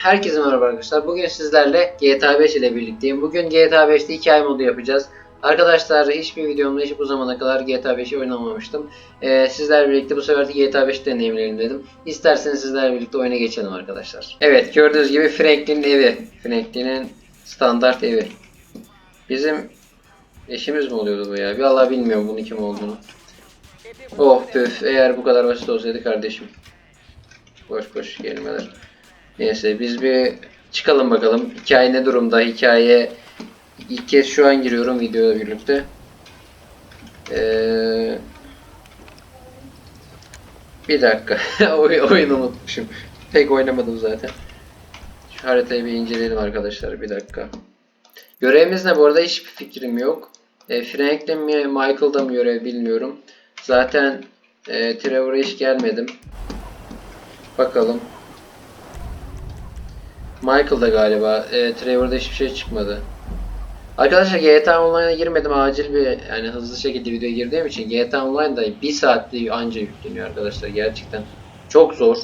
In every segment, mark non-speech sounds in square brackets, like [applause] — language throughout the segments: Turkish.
Herkese merhaba arkadaşlar. Bugün sizlerle GTA 5 ile birlikteyim. Bugün GTA 5'te hikaye modu yapacağız. Arkadaşlar hiçbir videomda hiç bu zamana kadar GTA 5'i oynamamıştım. Ee, sizlerle birlikte bu sefer de GTA 5 deneyimleyelim dedim. İsterseniz sizlerle birlikte oyuna geçelim arkadaşlar. Evet gördüğünüz gibi Franklin'in evi. Franklin'in standart evi. Bizim eşimiz mi oluyordu bu ya? Bir Allah bilmiyorum bunun kim olduğunu. Oh püf eğer bu kadar basit olsaydı kardeşim. Boş boş kelimeler. Neyse biz bir çıkalım bakalım. Hikaye ne durumda? Hikaye ilk kez şu an giriyorum videoda birlikte. Ee, bir dakika. [laughs] Oy, oyunu unutmuşum. Pek oynamadım zaten. Şu haritayı bir inceleyelim arkadaşlar. Bir dakika. Görevimiz ne bu arada? Hiçbir fikrim yok. E, Franklin mi Michael'da mı görev bilmiyorum. Zaten e, Trevor'a hiç gelmedim. Bakalım. Michael'da galiba. E, Trevor'da hiçbir şey çıkmadı. Arkadaşlar GTA Online'a girmedim acil bir yani hızlı şekilde videoya girdiğim için GTA Online'da bir saatte anca yükleniyor arkadaşlar gerçekten. Çok zor.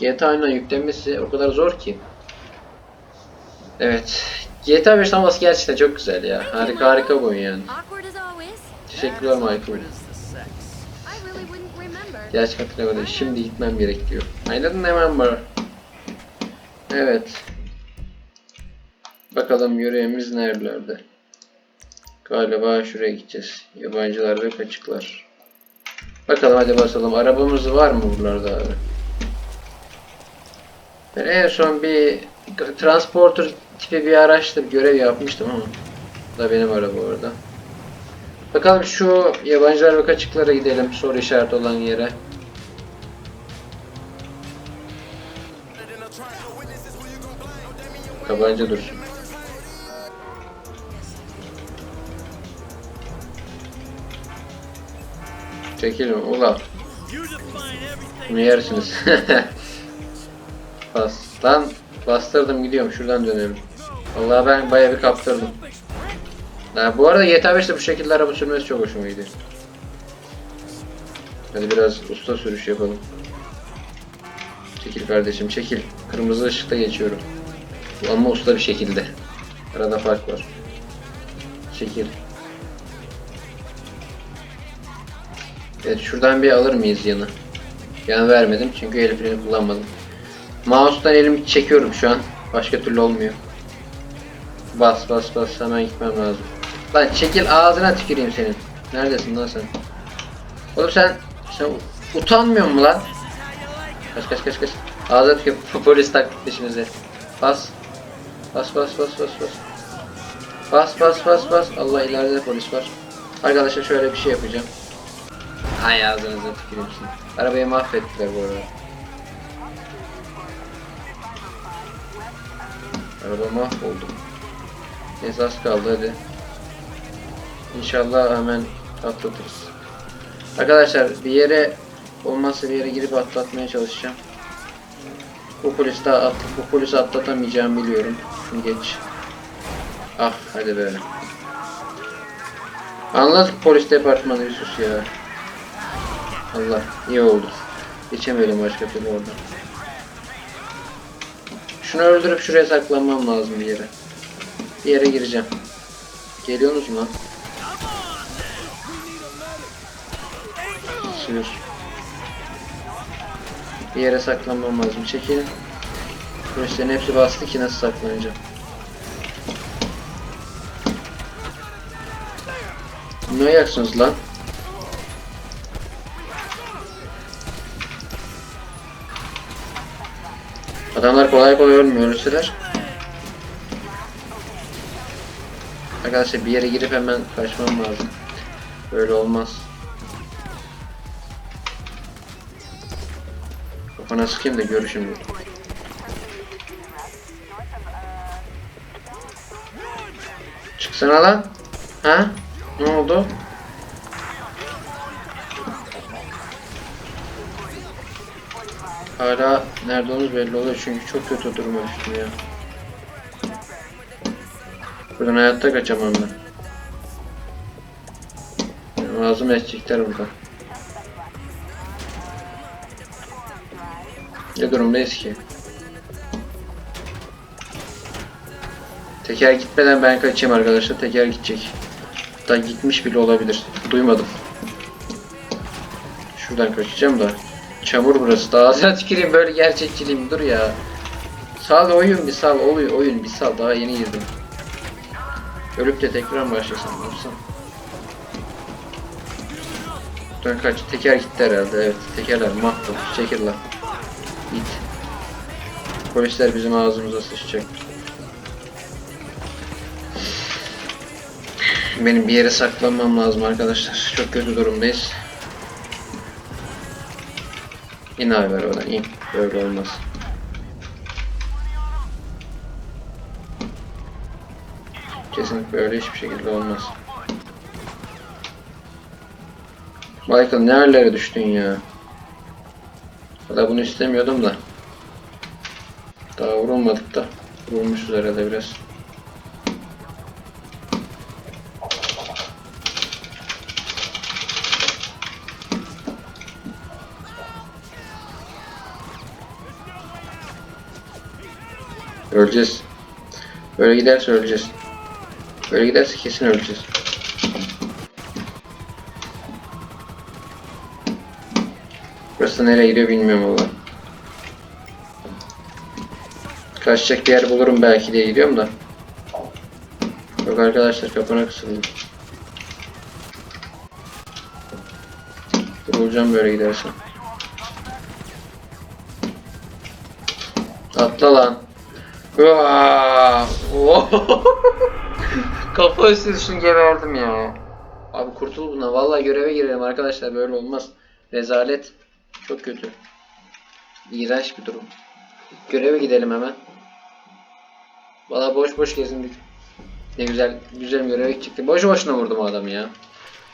GTA Online yüklenmesi o kadar zor ki. Evet. GTA 5 olması gerçekten çok güzel ya. Harika harika bu oyun yani. Teşekkürler Michael. Gerçekten hatırlamadım. Şimdi gitmem gerek diyor. I didn't remember. Evet. Bakalım yüreğimiz nerelerde? Galiba şuraya gideceğiz. Yabancılar ve kaçıklar. Bakalım hadi basalım. Arabamız var mı buralarda abi? Ben en son bir transporter tipi bir araçta bir görev yapmıştım ama. Da benim araba orada. Bakalım şu yabancılar ve kaçıklara gidelim soru işareti olan yere. Tabanca dursun. Çekilin ulan. Bunu yersiniz. [laughs] Bas. Lan bastırdım gidiyorum şuradan dönelim. Vallahi ben bayağı bir kaptırdım. Ha, bu arada GTA 5'te bu şekilde araba sürmesi çok hoşuma gidiyor. Hadi biraz usta sürüş yapalım. Çekil kardeşim çekil. Kırmızı ışıkta geçiyorum. Ama usta bir şekilde. Arada fark var. Çekil. Evet şuradan bir alır mıyız yanı? Yan vermedim çünkü el freni kullanmadım. Mouse'dan elimi çekiyorum şu an. Başka türlü olmuyor. Bas bas bas hemen gitmem lazım. Lan çekil ağzına tüküreyim senin. Neredesin lan sen? Oğlum sen sen utanmıyor musun lan? Kaç kaç kaç kaç. Ağzına tükür. [laughs] Polis taklit peşimize. Bas. Bas bas bas bas bas. Bas bas bas bas. Allah ileride de polis var. Arkadaşlar şöyle bir şey yapacağım. Hay ağzınıza şimdi. Arabayı mahvettiler bu arada. Araba mahvoldu. Neyse az kaldı hadi. İnşallah hemen atlatırız. Arkadaşlar bir yere olmazsa bir yere girip atlatmaya çalışacağım. Bu polisi daha at, bu polisi atlatamayacağımı biliyorum. Şunu geç. Ah hadi be. Anlat polis departmanı sus ya. Allah iyi oldu. Geçemeyelim başka türlü oradan. Şunu öldürüp şuraya saklanmam lazım bir yere. Bir yere gireceğim. Geliyorsunuz mu? Sür. Bir yere saklanmam lazım. Çekilin. Polislerin hepsi bastı ki nasıl saklanacağım. Ne ayaksınız lan? Adamlar kolay kolay ölmüyor ölseler. Arkadaşlar bir yere girip hemen kaçmam lazım. Böyle olmaz. Kafana sıkayım da gör şimdi. Çıksana lan. Ha? Ne oldu? Hala nerede olduğunuz belli oluyor çünkü çok kötü duruma düştüm ya. Buradan hayatta kaçamam ben. Ağzım edecekler burada. Ne durumdayız ki? Teker gitmeden ben kaçayım arkadaşlar. Teker gidecek. Hatta gitmiş bile olabilir. Duymadım. Şuradan kaçacağım da. Çamur burası. Daha tüküreyim böyle gerçekçiliğim. Dur ya. Sal oyun bir sal. Oyun, oyun bir sal. Daha yeni girdim. Ölüp de tekrar mı başlasam? Ne yapsam? Dön kaç. Teker gitti herhalde. Evet. Tekerler mahvoldu. Çekil lan. Git. Polisler bizim ağzımıza sıçacak. Benim bir yere saklanmam lazım arkadaşlar. Çok kötü durumdayız. İn abi oradan in. Böyle olmaz. Kesinlikle öyle hiçbir şekilde olmaz. Michael nerelere düştün ya? Valla bunu istemiyordum da. Daha vurulmadık da. Vurmuşuz herhalde biraz. Öleceğiz. Böyle giderse öleceğiz. Böyle giderse kesin öleceğiz. Burası nereye gidiyor bilmiyorum valla. Kaçacak bir yer bulurum belki diye gidiyorum da. Yok arkadaşlar kapına kısıldım. Vurulacağım böyle gidersen. Atla lan. [laughs] Kafa üstü düşün geberdim ya. Abi kurtul buna. Vallahi göreve girelim arkadaşlar böyle olmaz. Rezalet. Çok kötü. İğrenç bir durum. Göreve gidelim hemen. Valla boş boş gezindik. Ne güzel güzel göreve çıktı. Boş boşuna vurdum o adamı ya.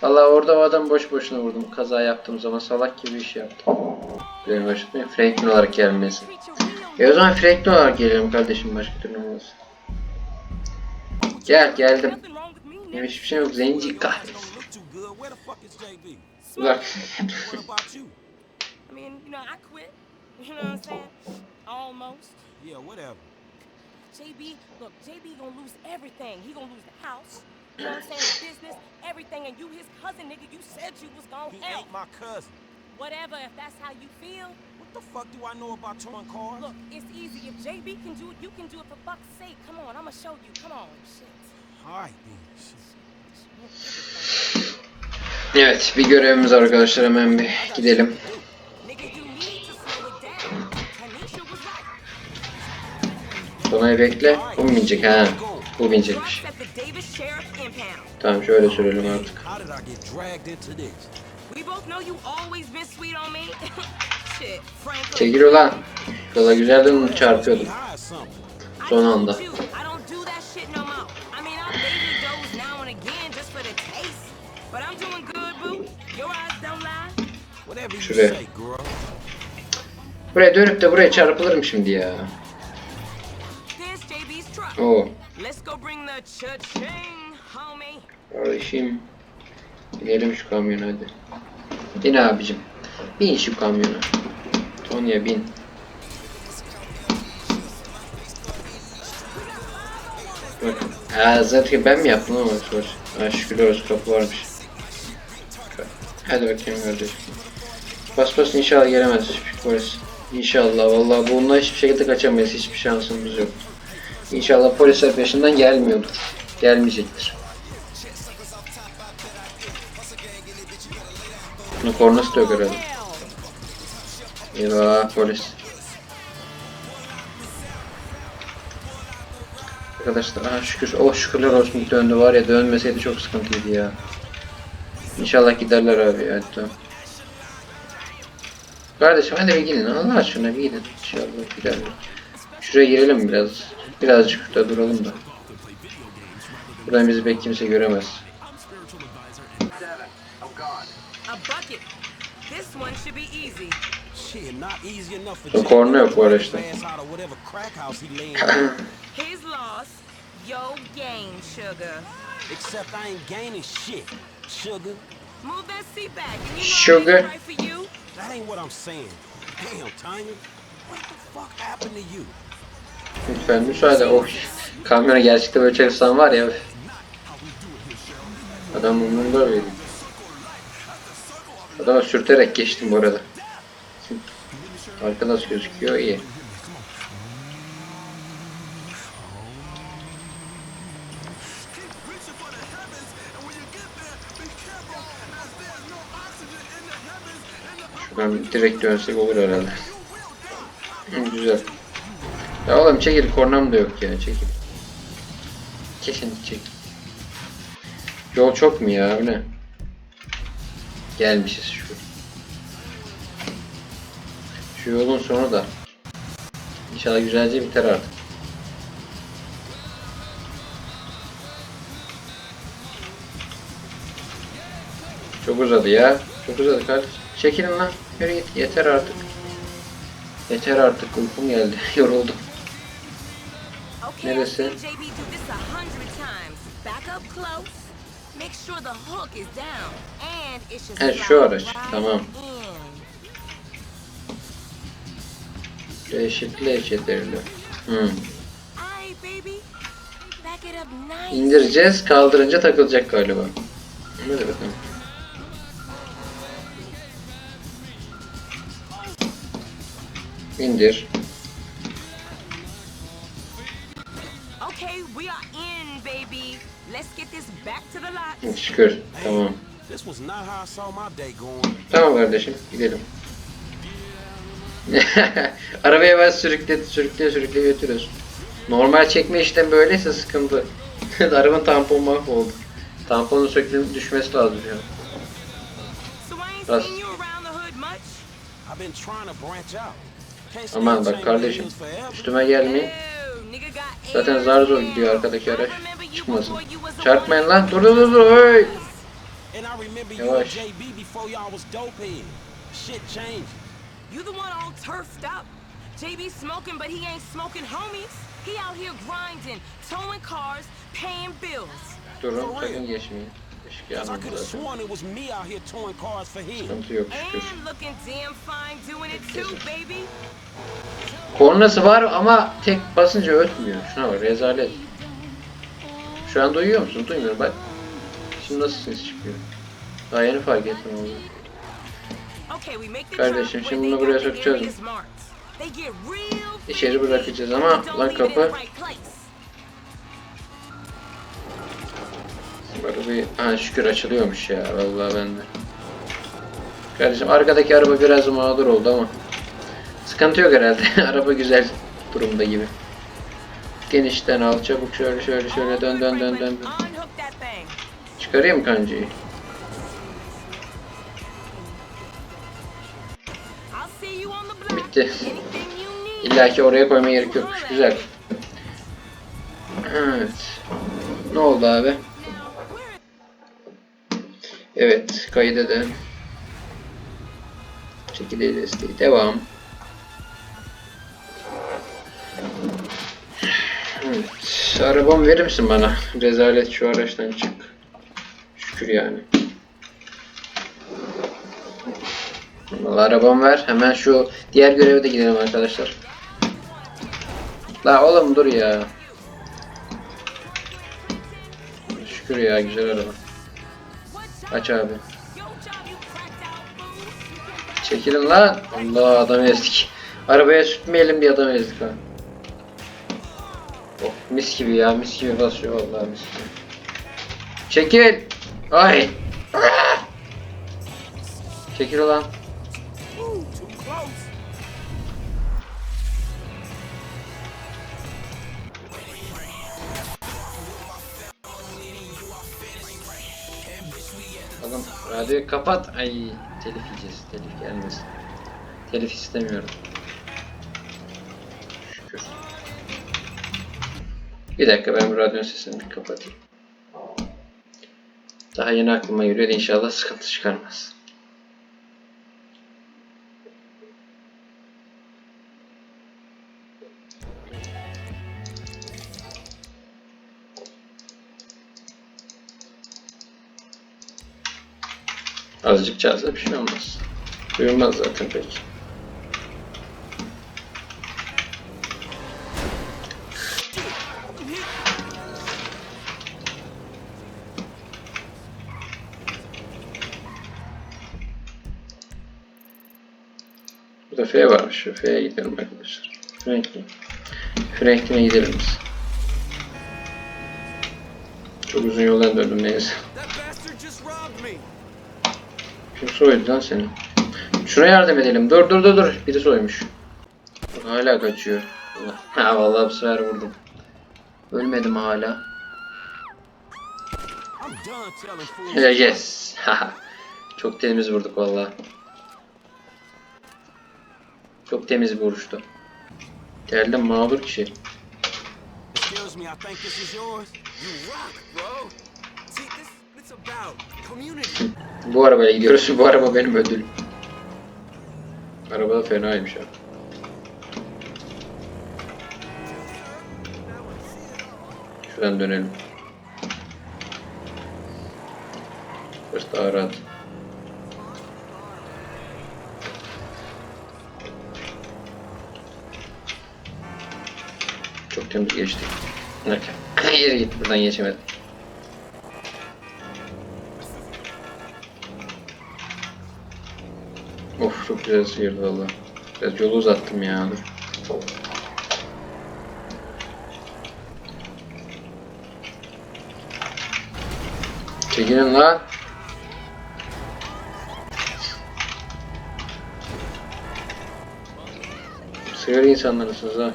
Valla orada o adam boş boşuna vurdum. Kaza yaptığım zaman salak gibi iş yaptım. Göreve başlatmayayım. Franklin olarak gelmesi. E o zaman Franklin olarak geliyorum kardeşim başka türlü olmaz. Gel geldim. Benim hiçbir şey yok. Zenci kahretsin. Uzak. What about you? I mean, you know, I quit. You know what I'm saying? Almost. Yeah, whatever. JB, look, JB gonna lose everything. He gonna lose the house. You know what I'm saying? The business, everything. And you, his cousin, nigga, you said you was gonna He help. ain't my cousin. Whatever, if that's how you feel. The fuck do I know about towing cars? Look, it's easy. If JB can do it, you can do it for fuck's sake. Come on, I'ma show you. Come on, shit. All right then. Shit. Evet bir görevimiz arkadaşlar hemen bir gidelim. Donayı bekle. Bu mu binecek ha? Bu binecekmiş. Tamam şöyle sürelim artık. [laughs] Çekil ulan. Yola güzelden çarpıyordum. Son anda. Şuraya. Buraya dönüp de buraya çarpılırım şimdi ya. Oo. Kardeşim. Binelim şu kamyona hadi. Bin abicim. Bin şu kamyona. Tonya bin. Ha zaten ben mi yaptım ama sor. Ha şükürler varmış. Hadi bakayım kardeşim. Bas bas inşallah gelemez hiçbir polis. İnşallah vallahi bununla hiçbir şekilde kaçamayız. Hiçbir şansımız yok. İnşallah polisler peşinden gelmiyordur. Gelmeyecektir. Bunun kornası da herhalde. Eyvah polis. Arkadaşlar aha şükür oh şükürler olsun döndü var ya dönmeseydi çok sıkıntıydı ya. İnşallah giderler abi ya. Kardeşim hadi bir gidin Allah aşkına bir gidin İnşallah giderler. Şuraya girelim biraz. Birazcık da duralım da. Buradan bizi pek kimse göremez. This one should be easy. Korna yok bu araçta. His loss, your gain, sugar. Except I ain't gaining shit. Sugar, Move that seat back. And you know Sugar. I right for you. that ain't what I'm saying. Damn, Tanya. What the fuck happened to you? Lütfen müsaade. Oh. Kamyona gerçekten böyle çalışsam var ya. Adam umurumda öyleydi. Adama sürterek geçtim bu arada. Arka nasıl gözüküyor? İyi. Şuradan direkt dönsek olur herhalde. [laughs] Güzel. Ya oğlum çekil kornam da yok ya çekil. Kesin çek. Yol çok mu ya bu ne? Gelmişiz şu. Şu yolun sonu da. İnşallah güzelce biter artık. Çok uzadı ya. Çok uzadı kardeş. Çekilin lan. Yürü git. Yeter artık. Yeter artık. Uykum geldi. [laughs] Yoruldum. Neresi? seen JB do this Reşitli eşitlerli. Hmm. İndireceğiz. Kaldırınca takılacak galiba. Hadi bakalım. İndir. Okay, we are in, baby. Let's get this back to the lot. Şükür. Tamam. Tamam kardeşim. Gidelim. [laughs] Arabaya ben sürükle sürükle sürükle götürüyoruz. Normal çekme işlem böyleyse sıkıntı. [laughs] Arabanın tampon mahvoldu. Tamponun sökülüp düşmesi lazım ya. Stay Aman bak kardeşim. Üstüme gelmeyin. Zaten zar zor gidiyor arkadaki araç. Çıkmasın. Çarpmayın lan. Dur dur dur dur. Hey. Yavaş. You the one all turfed up. JB smoking, but he ain't smoking homies. He out here grinding, towing cars, paying bills. Durun sakın geçmeyin. Işık Cause I could have sworn it was me out here towing cars for him. Sıkıntı yok şükür. And looking damn fine doing it too, baby. Kornası var ama tek basınca ötmüyor. Şuna bak rezalet. Şu an duyuyor musun? Duymuyorum bak. Şimdi nasıl ses çıkıyor? Daha yeni fark ettim onu. Kardeşim, şimdi bunu buraya sokacağız mı? İçeri bırakacağız ama lan kapı. Bak bir ha şükür açılıyormuş ya vallahi ben de. Kardeşim arkadaki araba biraz mağdur oldu ama sıkıntı yok herhalde. [laughs] araba güzel durumda gibi. Genişten al çabuk şöyle şöyle şöyle dön dön dön dön. dön. Çıkarayım kancayı. Need. İlla ki oraya koymaya gerek yokmuş. Güzel. Evet. Ne oldu abi? Evet, kaydedelim. Çekirdeği desteği. Devam. Evet, arabamı verir misin bana? Rezalet şu araçtan çık. Şükür yani. Vallahi arabamı ver. Hemen şu diğer göreve de gidelim arkadaşlar. La oğlum dur ya. Şükür ya güzel araba. Aç abi. Çekilin lan. Allah adam ezdik. Arabaya sürtmeyelim diye adam ezdik ha. Oh, mis gibi ya mis gibi basıyor vallahi mis gibi. Çekil. Ay. Ah! Çekil ulan. Radyoyu kapat. Ay telif yiyeceğiz. Telif gelmesin. Telif istemiyorum. Şükür. Bir dakika ben bu radyonun sesini bir kapatayım. Daha yeni aklıma geliyor inşallah sıkıntı çıkarmaz. Azıcık çalsa bir şey olmaz. Duyulmaz zaten pek. Burada F varmış. F'ye gidelim arkadaşlar. Franklin. Franklin'e gidelim biz. Çok uzun yoldan döndüm neyse soydu lan seni? Şuna yardım edelim. Dur dur dur dur. Biri soymuş. Hala kaçıyor. Ha vallahi bu sefer vurdum. Ölmedim hala. Yes. Çok temiz vurduk vallahi. Çok temiz bir vuruştu. Geldim mağdur kişi. Bu arabayla gidiyoruz. [laughs] Bu araba benim ödülüm. Araba da fenaymış ha. Şuradan dönelim. Burası daha rahat. Çok temiz geçtik. [laughs] Yere gitti buradan geçemedim. Güzel sıyırdı valla. Biraz yolu uzattım ya dur. Çekilin lan. Sığır insanlarsınız ha.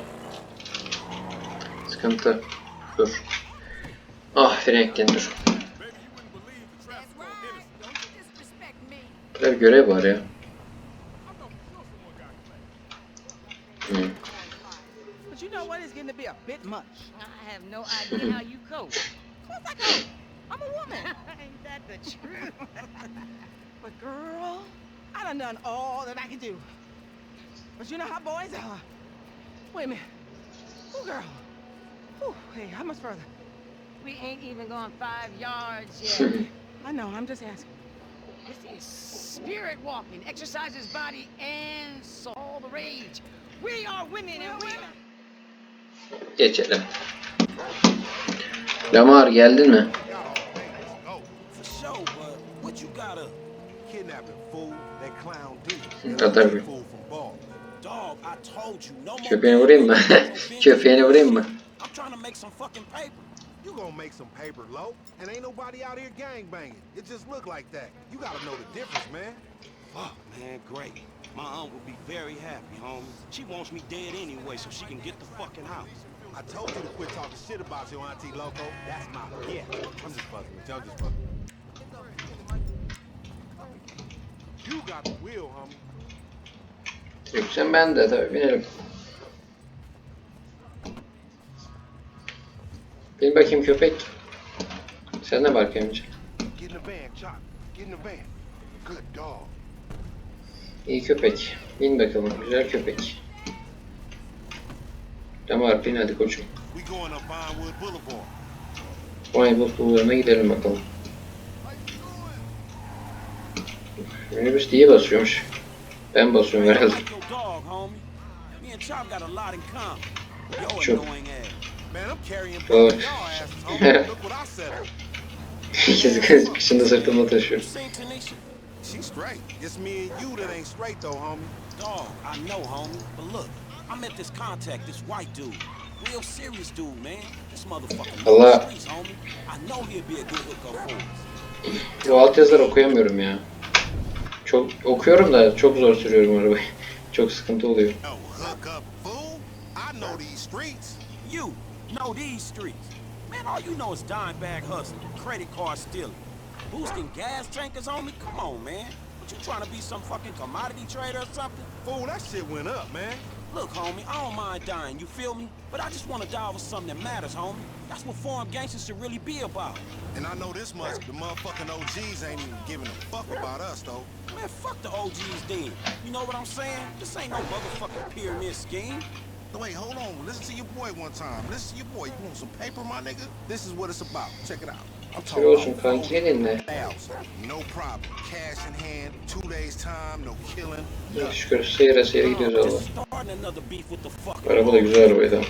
Sıkıntı. Dur. Ah Franklin dur. Burada bir görev var ya. Bit much. I have no idea how you cope. Of course I go. I'm a woman. [laughs] Ain't that the truth? [laughs] But girl, I done done all that I can do. But you know how boys are. Wait a minute. Oh, girl. Whew, hey, how much further? We ain't even gone five yards yet. [clears throat] I know, I'm just asking. this is spirit walking. Exercises body and soul. The rage. We are women and are... Geçelim. Lamar geldin mi? No more. Köpeğini vurayım mı? [laughs] Köpeğini vurayım mı? You gonna make some paper, low, and ain't nobody out here gang banging. It just look like that. You gotta know the difference, man. Oh man, great. My aunt will be very happy, homie. She wants me dead anyway, so she can get the fucking house. I told you to quit talking shit about your auntie Loco. That's my yeah. I'm just fucking with you. I'm just fucking. You got the wheel, homie. Direksiyon bende tabii binelim. Bin bakayım köpek. Sen de bak önce. Get in the van, Chop. Get in the van. Good dog. İyi köpek. Bin bakalım. Güzel köpek. Lamar bin hadi koçum. Vinewood bulvarına gidelim bakalım. Minibüs iyi basıyormuş. Ben basıyorum herhalde. like your dog, homie. Me and Chop got a lot in common. Your Sure. annoying ass. Man, I'm carrying both of y'all asses, homie. Look what I set up. [laughs] İkiz kız kışında sırtımda taşıyor. She's straight. It's me and you that ain't straight though, homie. Dog, I know, homie. But look, I met this contact, this white dude. Real serious dude, man. This motherfucker Allah. streets, homie. I know he'll be a good hookup for us. Bu alt yazıları okuyamıyorum ya. Çok okuyorum da çok zor sürüyorum arabayı. [laughs] Çok sıkıntı oluyor. No hook up, fool. I know these streets. You know these streets. Man, all you know is dime bag hustling, credit card stealing, boosting gas tankers on me. Come on, man. What you trying to be some fucking commodity trader or something? Fool, that shit went up, man. Look, homie, I don't mind dying, you feel me? But I just want to die with something that matters, homie. That's what foreign gangsters should really be about. And I know this much, the motherfucking OGs ain't even giving a fuck about us, though. Man, fuck the OGs then. You know what I'm saying? This ain't no motherfucking pyramid scheme. No, Wait, hold on. Listen to your boy one time. Listen to your boy. You want some paper, my nigga? This is what it's about. Check it out. I'm Şöyle olsun about kanki ne dinle. thousand. No problem. Cash in hand, two days time, no killing. Çok şükür seyre seyre gidiyoruz fucking Araba da güzel arabaydı.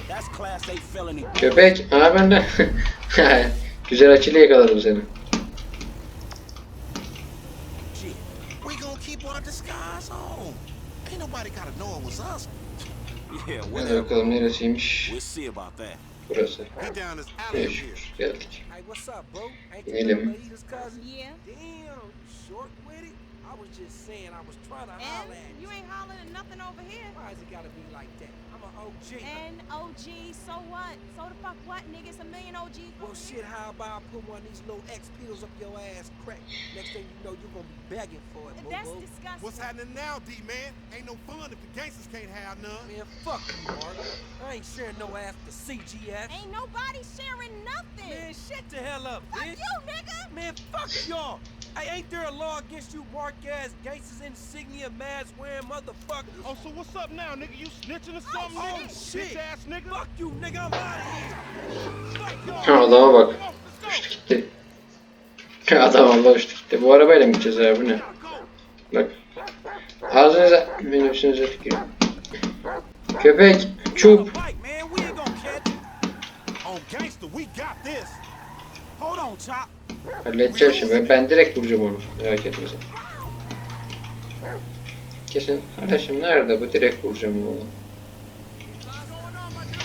Köpek, ha ben de. güzel açıyla yakaladım seni. Shit. We gonna keep our disguise on. Ain't nobody gotta know it was us. Yeah, Hadi bakalım neresiymiş? We'll see about that. Burası. He down this alley up here. Meşhur. Geldik. Hey, what's up, bro? Ain't the little lady's cousin? Yeah. Damn, short with it? I was just saying I was trying to And holler at you You ain't hollering at nothing over here. Why is it gotta be like that? I'm an OG. And OG, so what? So the fuck what, nigga? It's a million OGs. Well, over shit, how about I put one of these little X pills up your ass crack? Next thing you know, you're gonna be begging for it, here. That's boo-boo. disgusting. What's happening now, D-man? Ain't no fun if the gangsters can't have none. Man, fuck you, Mark. I ain't sharing no ass to CGS. Ain't nobody sharing nothing. Man, shut the hell up, fuck bitch. you, nigga. Man, fuck y'all. Hey, ain't there a law against you mark ass gangsters insignia mask wearing motherfuckers? Oh, so what's up now, nigga? You snitching or something, Oh, nigga? shit. Bitch ass nigga. Fuck you, nigga. I'm out of here. Fuck. Adama bak. Uçtu gitti. Adam valla uçtu gitti. Bu arabayla mı gideceğiz abi bu ne? Bak. Ağzınıza minibüsünüze tükürüyorum. Köpek. Çup. Halledeceğim şimdi. Ben, ben direkt vuracağım onu. Merak etme sen. Kesin. Arkadaşım nerede bu? Direkt vuracağım onu.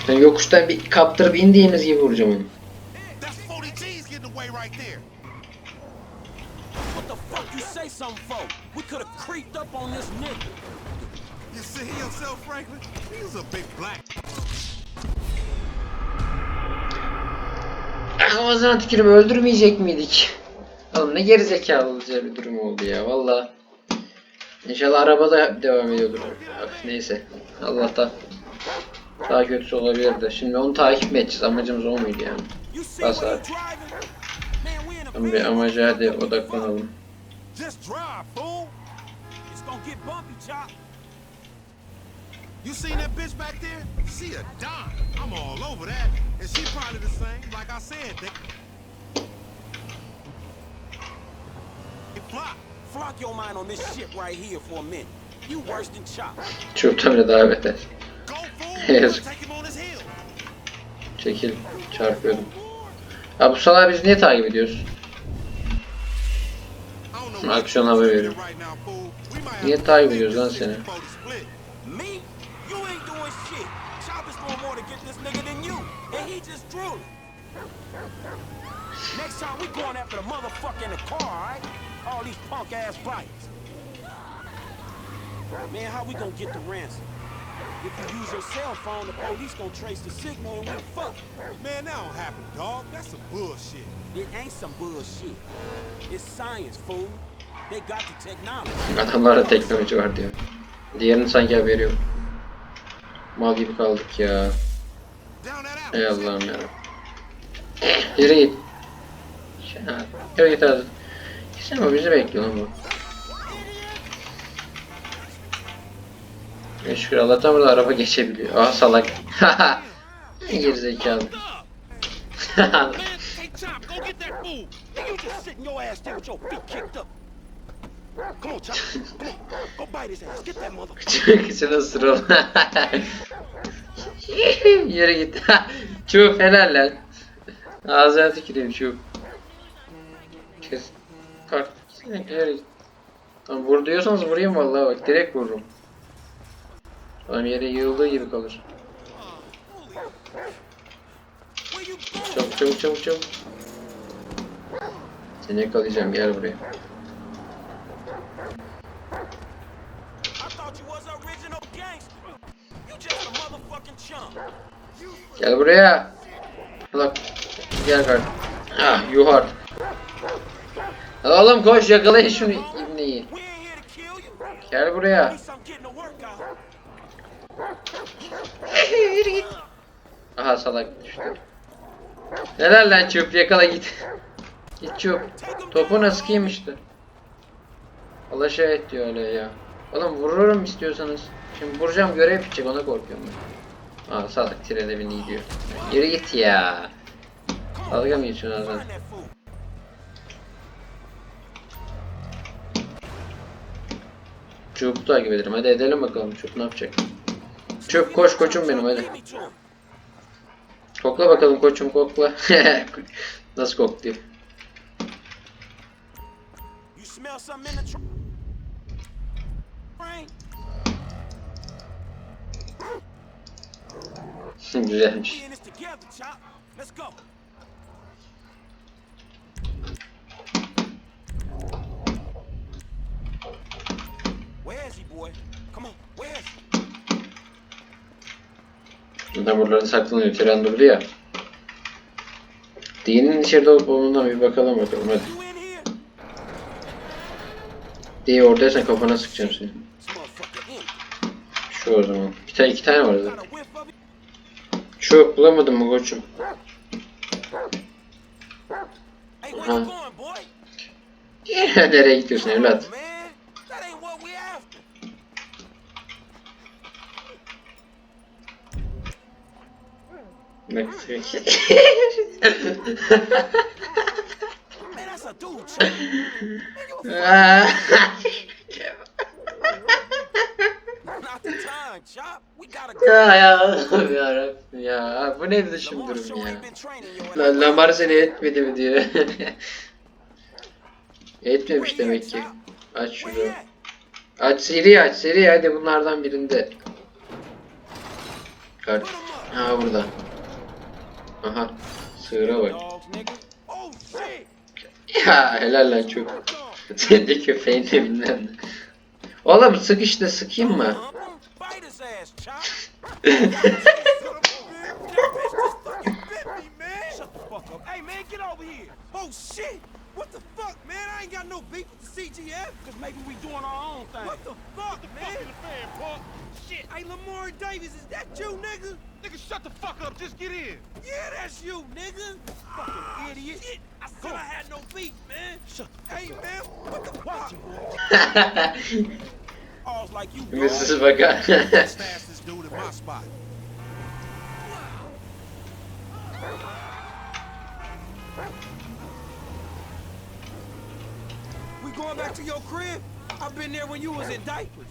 Ben yokuştan bir kaptırıp indiğimiz gibi vuracağım onu. That's 40 G's getting away right there. What the fuck you say something for? We could have creeped up on this nigga. You see himself, Franklin? He's a big black. Ağzına tükürüp öldürmeyecek miydik? Oğlum ne gerizekalıca bir durum oldu ya valla. İnşallah arabada devam ediyordur. Öf, neyse. Allah'tan. Daha kötüsü olabilirdi. Şimdi onu takip mi edeceğiz? Amacımız o muydu yani? Bas abi. Tamam bir amaca hadi odaklanalım. Just drive, fool. It's gonna get bumpy, Chop. You seen that bitch back there? She a dime. I'm all over that. And she probably the same. Like I said, they... They fly. Flock your mind on this shit right here for a minute. You worse than Chop. [laughs] Him on his heel. Çekil. Çarpıyordum. Ya bu salağı biz niye takip ediyoruz? Aksiyon haber veriyorum. Niye takip ediyoruz lan seni? Drooling. Next time we going after the motherfucker in the car, alright? All these punk ass bikes. Man, how we gonna get the ransom? If you use your cell phone, the police gonna trace the signal and we fuck. Man, that don't happen, dog. That's some bullshit. It ain't some bullshit. It's science, fool. They got the technology. Adamlarda teknoloji var diyor. Diğerinin sanki haberi yok. Mal gibi kaldık ya. Down Ey. Allah'ım ya. Yürü git. Ya, Yürü git hadi. Sen o bizi bekliyor lan bu. Şükür Allah'tan burada araba geçebiliyor. Ah salak. [laughs] Ne Gerizekalı. Man, hey, Chop, [laughs] Yürü git. [laughs] Çup helal lan. Ağzına tüküreyim çup. Kes. Kalk. Yürü git. Tamam vur diyorsanız vurayım vallahi bak direkt vururum. Adam yere yığıldığı gibi kalır. Çabuk çabuk çabuk çabuk. Seni yakalayacağım gel buraya. I thought you was original gangster. You just a motherfucking chump. Gel buraya. Bak. Gel kardeşim. Ah yuhar. Oğlum koş yakalayın şunu ibneyi. Gel buraya. [laughs] Yürü git. Aha salak düştü. Helal lan çöp yakala git. Git çöp. Topuna sıkayım işte. Allah şey et diyor öyle ya. Oğlum vururum istiyorsanız. Şimdi vuracağım görev bitecek ona korkuyorum ben. Aa salak trene bindi gidiyor. Yürü git ya. Dalga mı geçiyorsun fool. Çöpü takip edelim. Hadi edelim bakalım. Çöp ne yapacak? Çöp koş koçum benim hadi. Kokla bakalım koçum kokla. [laughs] Nasıl kokluyor? Buradan buralarda saklanıyor. Tren durdu ya. Diye'nin içeride olup olmadığına bir bakalım bakalım hadi. Diye oradaysan kafana sıkacağım seni. Şu o zaman. Bir tane iki tane var zaten. A whiff of it? Şu bulamadın mı koçum? Hey, where you Uh-huh. going, boy? Nereye gidiyorsun evlat? Man, that ain't what we after. Bak. [laughs] Man, that's a dude, Chop. Man, you a Aa. Not the time, Chop. Ya ya yarabbim ya. Bu ne biçim durum ya. Lan Lamar seni etmedi mi diyor. [laughs] Etmemiş demek ki. Aç şunu. Aç seri aç seri hadi bunlardan birinde. Kart. Ha burada. Aha. Sığıra bak. Oh. Ya helal lan çok. [laughs] Sen de köpeğin de bilmem. Oğlum sık işte sıkayım mı? Hey, man, get over here. Oh, shit. What the fuck, man? I ain't got [laughs] no beef with the CGF. Cause maybe we doing our own thing. What the fuck, man? fan, punk. Shit. Hey, Lamar Davis, is that you, nigga? Nigga, shut the fuck up. Just get in. Yeah, that's you, nigga. Fucking idiot. Shit. I said I had no beef, man. Shut the fuck Hey, man, what the fuck? All's like you, dog. Mrs. Baka. Fastest dude in my spot. We going back to your crib? I've been there when you was in diapers.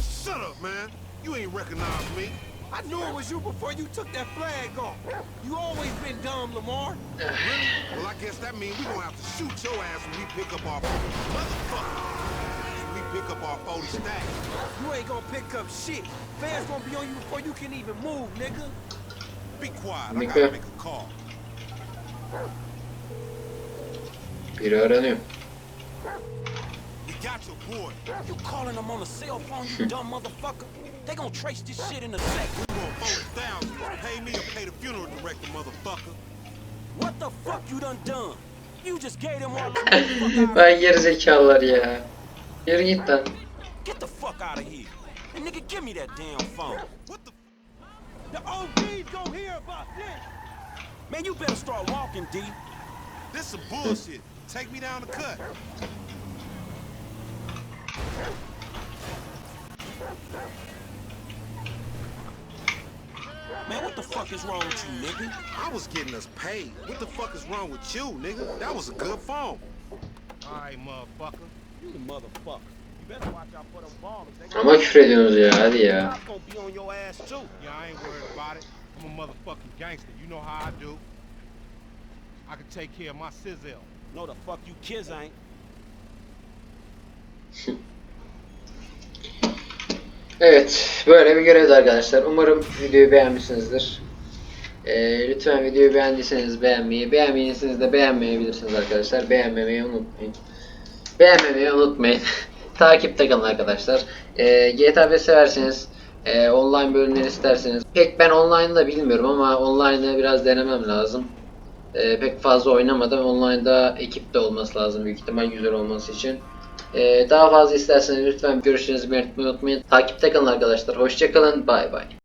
Shut up, man. You ain't recognized me. I knew it was you before you took that flag off. You always been dumb, Lamar. Well, I guess that means we gonna have to shoot your ass when we pick up our motherfucker. Up our 40 stack. You ain't gonna pick up shit. Fans gonna be on you before you can even move, nigga. Be quiet. I gotta make a call. Biri aranıyor. We got your boy. You calling them on a cell phone, you dumb [laughs] motherfucker? They gonna trace this shit in a sec. We gonna thousand. Pay me or pay the funeral director, motherfucker. What the fuck you done done? You just gave them all the. [laughs] Vay gerizekalılar ya. Yürü git lan. Get the fuck out of here. And nigga, give me that damn phone. What the? The OG's gonna hear about this. Man, you better start walking, D. This some bullshit. Take me down the cut. Man, what the fuck is wrong with you, nigga? I was getting us paid. What the fuck is wrong with you, nigga? That was a good phone. All right, motherfucker. Ama küfür ediyorsunuz ya hadi ya. [laughs] Evet, böyle bir görevdi arkadaşlar. Umarım videoyu beğenmişsinizdir. Ee, lütfen videoyu beğendiyseniz beğenmeyi, beğenmediyseniz de beğenmeyebilirsiniz arkadaşlar. Beğenmemeyi unutmayın. Beğenmemeyi unutmayın. [laughs] Takipte kalın arkadaşlar. Ee, GTA 5 severseniz, e, online bölümleri isterseniz. Pek ben online'da bilmiyorum ama online'da biraz denemem lazım. Ee, pek fazla oynamadım. Online'da ekipte olması lazım büyük ihtimal güzel olması için. Ee, daha fazla isterseniz lütfen görüşlerinizi belirtmeyi unutmayın. Takipte kalın arkadaşlar. Hoşçakalın. Bay bay.